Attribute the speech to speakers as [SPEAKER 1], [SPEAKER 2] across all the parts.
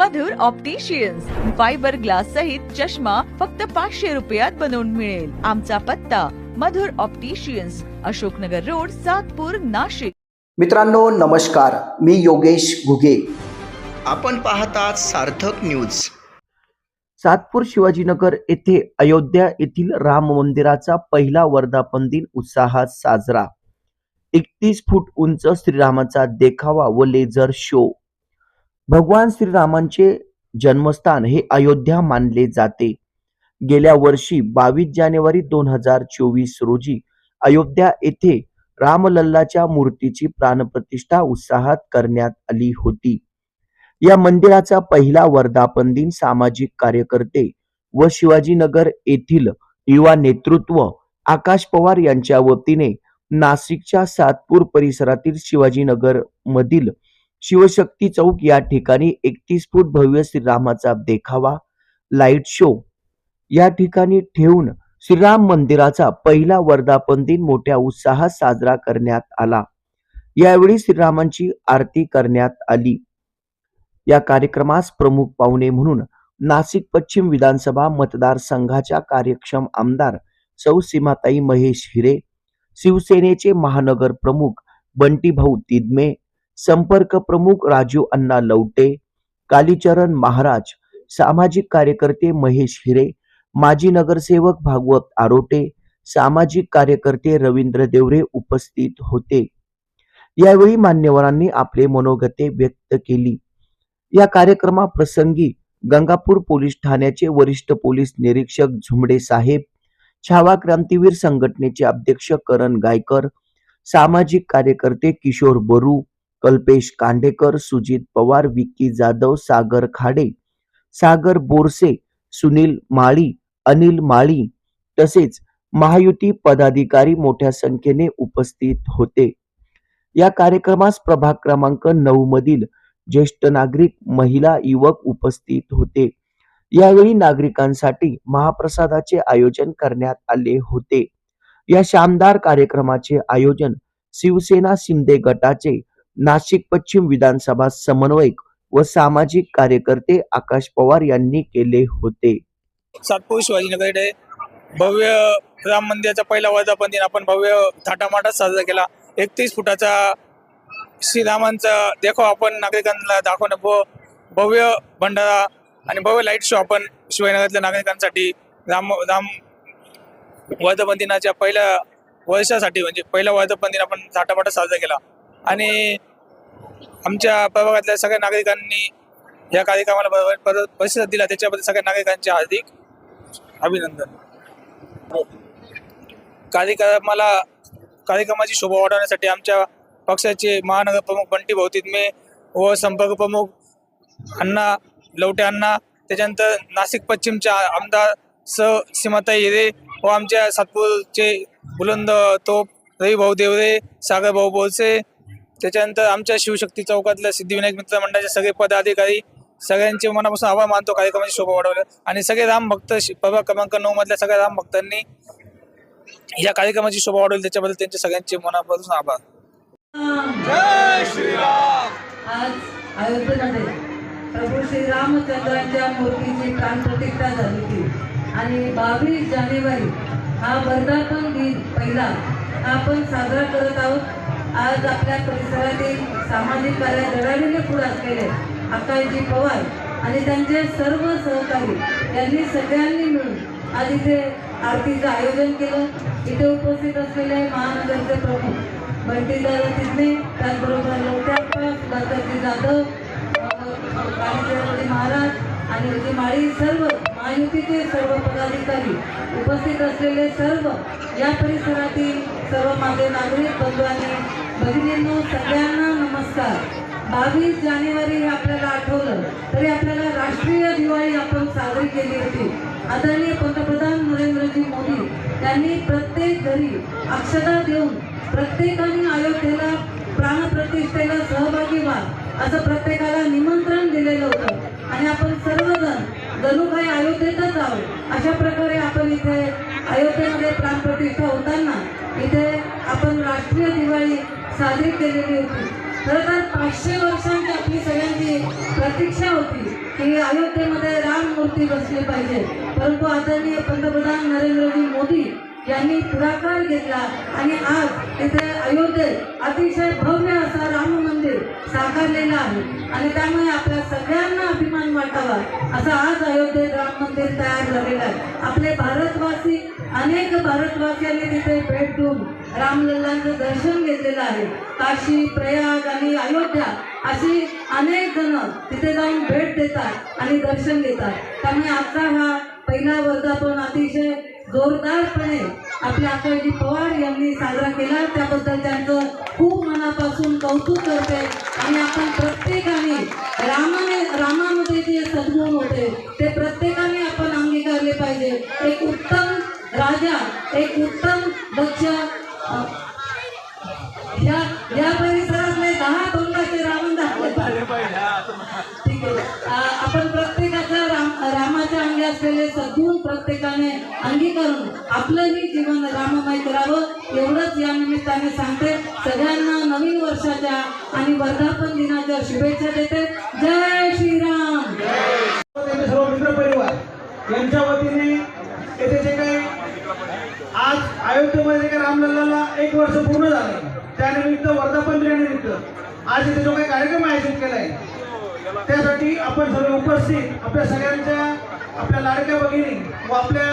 [SPEAKER 1] मधुर opticians fibre glass सहित चष्मा फक्त पाचशे रुपयात बनवून मिळेल. आमचा पत्ता मधुर ऑप्टिशियन्स अशोकनगर रोड सातपूर नाशिक.
[SPEAKER 2] मित्रांनो नमस्कार. मी योगेश घुगे. आपण पाहतात सार्थक न्यूज सातपूर शिवाजीनगर येथे अयोध्या येथील राम मंदिराचा पहिला वर्धापन दिन उत्साहात साजरा. एकतीस फूट उंच श्रीरामाचा देखावा व लेझर शो भगवान श्रीरामांचे जन्मस्थान हे अयोध्या मानले जाते. गेल्या वर्षी बावीस जानेवारी दोन हजार चोवीस रोजी अयोध्या येथे रामलल्लाच्या मूर्तीची प्राणप्रतिष्ठा उत्साहात करण्यात आली होती. या मंदिराचा पहिला वर्धापन दिन सामाजिक कार्यकर्ते व शिवाजीनगर येथील युवा नेतृत्व आकाश पवार यांच्या वतीने नाशिकच्या सातपूर परिसरातील शिवाजीनगर मधील शिवशक्ती चौक या ठिकाणी एकतीस फूट भव्य श्रीरामाचा देखावा लाइट शो या ठिकाणी ठेवून श्रीराम मंदिराचा पहिला वर्धापन दिन मोठ्या उत्साहात साजरा करण्यात आला. यावेळी श्रीरामांची आरती करण्यात आली. या कार्यक्रमास प्रमुख पाहुणे म्हणून नाशिक पश्चिम विधानसभा मतदारसंघाच्या कार्यक्षम आमदार सौ सीमाताई महेश हिरे शिवसेनेचे महानगर प्रमुख बंटीभाऊ तिदमे संपर्क प्रमुख राजू अण्णा लवटे कालीचरण महाराज सामाजिक कार्यकर्ते महेश हिरे माजी नगरसेवक भागवत आरोटे सामाजिक कार्यकर्ते रवींद्र देवरे उपस्थित होते. यावेळी मान्यवरांनी आपले मनोगते व्यक्त केली. या कार्यक्रमाप्रसंगी गंगापूर पोलीस ठाण्याचे वरिष्ठ पोलीस निरीक्षक झुमडे साहेब छावा क्रांतीवीर संघटनेचे अध्यक्ष करण गायकर सामाजिक कार्यकर्ते किशोर बरू कल्पेश कांडेकर सुजित पवार विक्की जाधव सागर खाडे सागर बोरसे सुनील माळी अनिल माळी तसेच महायुती पदाधिकारी मोठ्या संख्येने उपस्थित होते. या कार्यक्रमास प्रभाग क्रमांक नऊ मधील ज्येष्ठ नागरिक महिला युवक उपस्थित होते. यावेळी नागरिकांसाठी महाप्रसादाचे आयोजन करण्यात आले होते. या शानदार कार्यक्रमाचे आयोजन शिवसेना शिंदे गटाचे नाशिक पश्चिम विधानसभा समन्वयक व सामाजिक कार्यकर्ते आकाश पवार यांनी केले होते.
[SPEAKER 3] सातपूर शिवाजीनगरकडे भव्य राम मंदिराचा पहिला वर्धापन दिन आपण भव्य थाटामाटात साजरा केला. एकतीस फुटाचा श्रीरामांचा देखो आपण नागरिकांना दाखवणं भ- भव्य भंडारा आणि भव्य लाइट शो आपण शिवाजीनगरातल्या नागरिकांसाठी राम राम वर्धापन दिनाच्या पहिल्या वर्षासाठी म्हणजे पहिला वर्धापन दिन आपण थाटामाटात साजरा केला. आणि आमच्या प्रभागातल्या सगळ्या नागरिकांनी या कार्यक्रमाला प्रतिसाद दिला त्याच्याबद्दल सगळ्या नागरिकांचे हार्दिक अभिनंदन. कार्यक्रमाला कार्यक्रमाची शोभा वाढवण्यासाठी आमच्या पक्षाचे महानगर प्रमुख बंटी भाऊ तिदमे व संपर्क प्रमुख अण्णा लवटे अण्णा त्याच्यानंतर नाशिक पश्चिमच्या आमदार स. सीमाताई हिरे व आमच्या सातपूरचे बुलंद तोप रविभाऊ देवरे सागर भाऊ बोलसे त्याच्यानंतर आमच्या शिवशक्ती चौकातल्या सिद्धिविनायक मित्र मंडळाचे सगळे पदाधिकारी सगळ्यांचे मनापासून आभार मानतो कार्यक्रमाची शोभा वाढवलं आणि सगळे राम भक्त शि- प्रभाग क्रमांक नऊ मधल्या सगळ्या राम भक्तांनी या कार्यक्रमाची शोभा वाढवली. त्याच्याबद्दल त्यांचे सगळ्यांचे मनापासून आभार.
[SPEAKER 4] आज अयोध्येमध्ये प्रभू श्रीरामचंद्रांच्या मूर्तीची प्राणप्रतिष्ठा झाली होती. आणि बावीस जानेवारी हा वर्धापन दिन पहिला हा आपण साजरा करत आहोत. आज आपल्या परिसरातील सामाजिक कार्य धडाडीने पुढे असलेले आकाशजी पवार आणि त्यांचे सर्व सहकारी यांनी सगळ्यांनी मिळून आज इथे आरतीचं आयोजन केलं. इथे उपस्थित असलेले महानगरचे प्रमुख बंटीदादा तिथले त्याचबरोबर लोट्याप्पा सुधाकरजी जाधव महाराज आणि विजय माळी सर्व महायुतीचे सर्व पदाधिकारी. उपस्थित असलेले सर्व या परिसरातील सर्व माझे नागरिक बंधू आणि भगिनींनो सगळ्यांना नमस्कार. बावीस जानेवारी हे आपल्याला आठवलं तरी आपल्याला राष्ट्रीय दिवाळी आपण साजरी केली होती. आदरणीय पंतप्रधान नरेंद्रजी मोदी त्यांनी प्रत्येक घरी अक्षता देऊन प्रत्येकाने अयोध्येला प्राणप्रतिष्ठेला सहभागी व्हा असं प्रत्येकाला निमंत्रण दिलेलं होतं. आणि आपण सर्वजण जणू अयोध्येतच आहोत अशा प्रकारे आपण इथे अयोध्येमध्ये प्राणप्रतिष्ठा होताना इथे आपण राष्ट्रीय दिवाळी साजरी केलेली होती. खरं तर पाचशे वर्षांची आपली सगळ्यांची प्रतीक्षा होती की अयोध्येमध्ये राम मूर्ती बसली पाहिजे. परंतु आदरणीय पंतप्रधान नरेंद्रजी मोदी यांनी पुढाकार घेतला आणि आज तिथे अयोध्येत अतिशय भव्य असा राम मंदिर साकारलेलं आहे. आणि त्यामुळे आपल्या सगळ्यांना अभिमान वाटावा असं आज अयोध्येत राम मंदिर तयार झालेलं आहे. आपले भारतवासी अनेक भारतवासियांनी तिथे भेट देऊन रामलल्लांचं दर्शन घेतलेलं आहे. काशी प्रयाग आणि अयोध्या अशी अनेक जण तिथे जाऊन भेट देतात आणि दर्शन घेतात. त्यामुळे आजचा हा पहिला वर्धापन अतिशय जोरदारपणे आपल्या अक्काजी पवार यांनी साजरा केला. त्याबद्दल त्यांचं खूप मनापासून कौतुक करते. आणि आपण प्रत्येकाने रामाने रामामध्ये जे सद्गुण होते ते प्रत्येकाने आपण अंगीकारले पाहिजे. एक उत्तम राजा एक उत्तम दक्ष असलेले सद्गुण प्रत्येकाने अंगीकारून आपलंही जीवन राममय करावं एवढंच या निमित्ताने सांगते. सगळ्यांना नवीन वर्षाच्या आणि वर्धापन दिनाच्या शुभेच्छा देते. जय श्रीराम!
[SPEAKER 5] सर्व मित्र परिवार यांच्या वतीने येथे जे काही आज अयोध्येमध्ये जे काही रामलल्लाला एक वर्ष पूर्ण झाले त्यानिमित्त वर्धापन दिनानिमित्त आज इथे जो काही कार्यक्रम आयोजित केला आहे त्यासाठी आपण सर्व उपस्थित आपल्या सगळ्यांच्या आपल्या लाडक्या भगिनी व आपल्या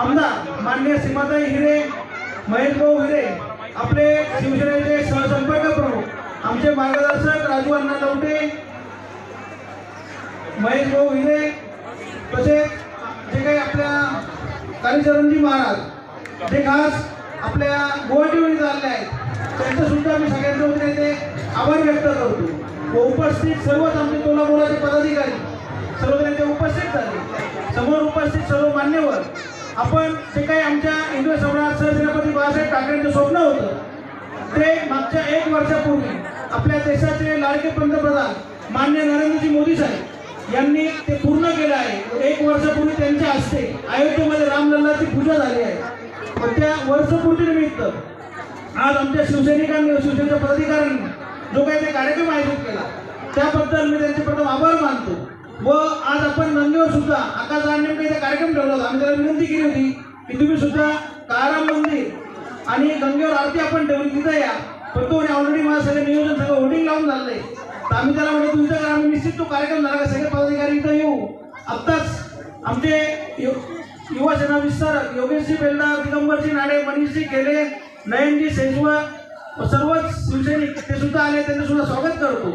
[SPEAKER 5] आमदार माननीय सीमाताई हिरे महेश भाऊ हिरे आपले शिवसेनेचे सहसंपर्क प्रमुख आमचे मार्गदर्शक राजू अण्णा लवटे महेश भाऊ हिरे तसेच जे काही आपल्या कालीचरणजी महाराज जे खास आपल्या गुवाहाटीमध्ये चालले आहेत त्यांचं सुद्धा मी सगळ्यांच्या वतीने आभार व्यक्त करतो. व उपस्थित सर्वच आमचे कोल्हापुराचे पदाधिकारी सर्व त्यांचे उपस्थित समोर उपस्थित सर्व मान्यवर. आपण जे काही आमच्या हिंदू सम्राट सरसेनापती बाळासाहेब ठाकरेंचं स्वप्न होतं ते मागच्या एक वर्षापूर्वी आपल्या देशाचे लाडके पंतप्रधान मान्य नरेंद्रजी मोदी साहेब यांनी ते पूर्ण केलं आहे. एक वर्षापूर्वी त्यांच्या हस्ते अयोध्येमध्ये रामलल्लाची पूजा झाली आहे. पण त्या वर्षपूर्तीनिमित्त आज आमच्या शिवसैनिकांनी शिवसेनेच्या पदाधिकाऱ्यांनी जो काही ते कार्यक्रम आयोजित केला त्याबद्दल मी त्यांचे प्रथम आभार मानतो. व आज आपण नंदीवर सुद्धा आकाश इथे कार्यक्रम ठेवला होता आम्ही त्याला विनंती केली होती की तुम्ही सुद्धा काराम मंदिर आणि गंगेवर आरती आपण ठेवली तिथं या. पण तो ऑलरेडी मला सगळं नियोजन सगळं होर्डिंग लावून झालंय तर आम्ही त्याला म्हणजे तुमच्या घरा आम्ही निश्चित तो कार्यक्रम झाला का? सगळे पदाधिकारी इथं येऊ. आत्ताच आमचे यु- युवा सेना विस्तारक योगेशजी बेल्ला दिगंबरजी नाडे मनीषजी केले नयनजी सेजवा सर्वच शिवसैनिक ते सुद्धा आले त्यांचं सुद्धा स्वागत करतो.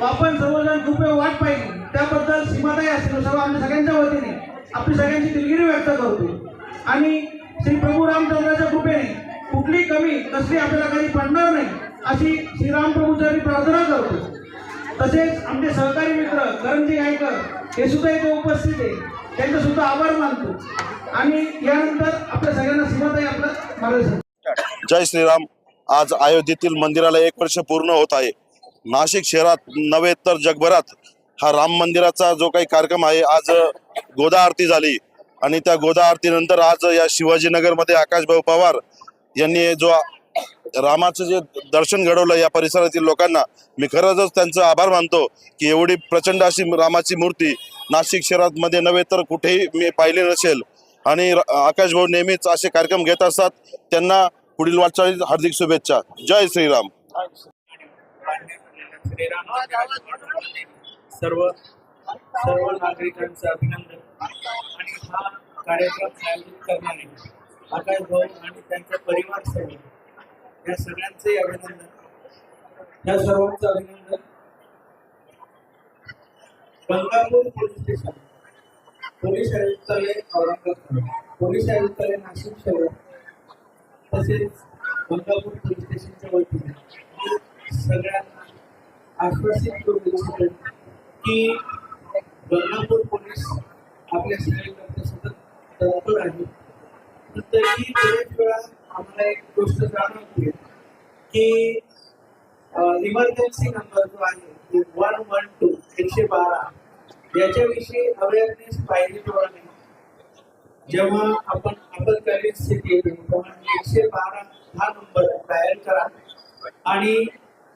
[SPEAKER 5] व आपण सर्वजण खूप वेळ वाट पाहिली. त्याबद्दल सीमाताई असतील सर्व आम्ही सगळ्यांच्या वतीने आपली सगळ्यांची दिलगिरी व्यक्त करतो. आणि श्री प्रभू रामचंद्राच्या कृपेने कुठली कमी कसली आपल्याला काही पडणार नाही अशी श्रीराम प्रभूची प्रार्थना करतो. तसेच आमचे सहकारी मित्र करणजी गायकर हे सुद्धा इथे उपस्थित आहे. त्यांचा सुद्धा आभार मानतो. आणि यानंतर आपल्या सगळ्यांना सीमाताई आपलं मार्गदर्शन.
[SPEAKER 6] जय श्रीराम. आज अयोध्येतील मंदिराला एक वर्ष पूर्ण होत आहे. नाशिक शहरात नव्हे तर जगभरात हा राम मंदिराचा जो काही कार्यक्रम आहे आज गोदा आरती झाली. आणि त्या गोदा आरतीनंतर आज या शिवाजीनगरमध्ये आकाशभाऊ पवार यांनी जो रामाचं जे दर्शन घडवलं या परिसरातील लोकांना मी खरंच त्यांचं आभार मानतो की एवढी प्रचंड अशी रामाची मूर्ती नाशिक शहरामध्ये नव्हे तर कुठेही मी पाहिली नसेल. आणि आकाशभाऊ नेहमीच असे कार्यक्रम घेत असतात. त्यांना पुढील वाटचालीत हार्दिक शुभेच्छा. जय श्रीराम.
[SPEAKER 7] सर्व सर्व नागरिकांचं अभिनंदन. आणि हा कार्यक्रम आयोजित करणारे आकाश भाऊ आणि त्यांचा परिवार सर्व या सगळ्यांचे अभिनंदन. या सर्वांचं अभिनंदन. गंगापूर पोलीस स्टेशन पोलीस आयुक्तालय औरंगाबाद. पोलीस आयुक्तालय नाशिक शहर. तसेच बंगापूर पोलीस स्टेशनच्या वतीने सगळ्यांना आश्वासित करू इच्छितो की बदलापूर पोलीस आपल्या सेवेकरता सतत तत्पर आहे तरी बरेच वेळा आम्हाला एक गोष्ट जाणवते की इमर्जन्सी नंबर जो आहे वन वन टू एकशे बारा याच्याविषयी अवेअरनेस पाहिजे तेवढा नाही. जेव्हा आपण आपत्कालीन स्थिती येते तेव्हा एकशे बारा हा नंबर डायल करा. आणि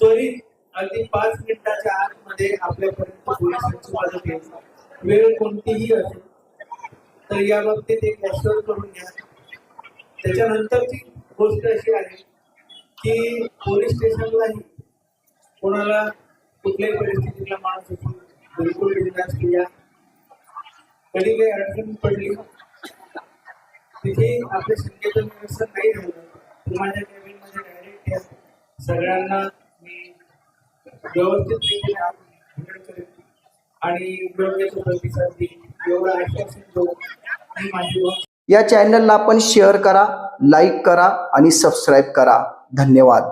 [SPEAKER 7] त्वरित अगदी पाच मिनिटाच्या आतमध्ये आपल्यापर्यंत पोलिसांची मदत येईल वेळ कोणतीही असेल तर या बाबतीत एक ऍश्योर करून घ्या. त्याच्यानंतरची गोष्ट अशी आहे की पोलीस स्टेशनलाही कोणाला कुठल्याही परिस्थितीतला माणूस असून बिलकुल कधी काही अडचण पडली तिथे आपल्या संकेतन निरसन नाही झालं माझ्या डायरेक्ट या सगळ्यांना मी व्यवस्थित करेन. आणि योग्य प्रतिसाद देईन. आश्वासन मी माझी
[SPEAKER 2] या चॅनलला आपण शेअर करा लाईक करा आणि सबस्क्राईब करा. धन्यवाद.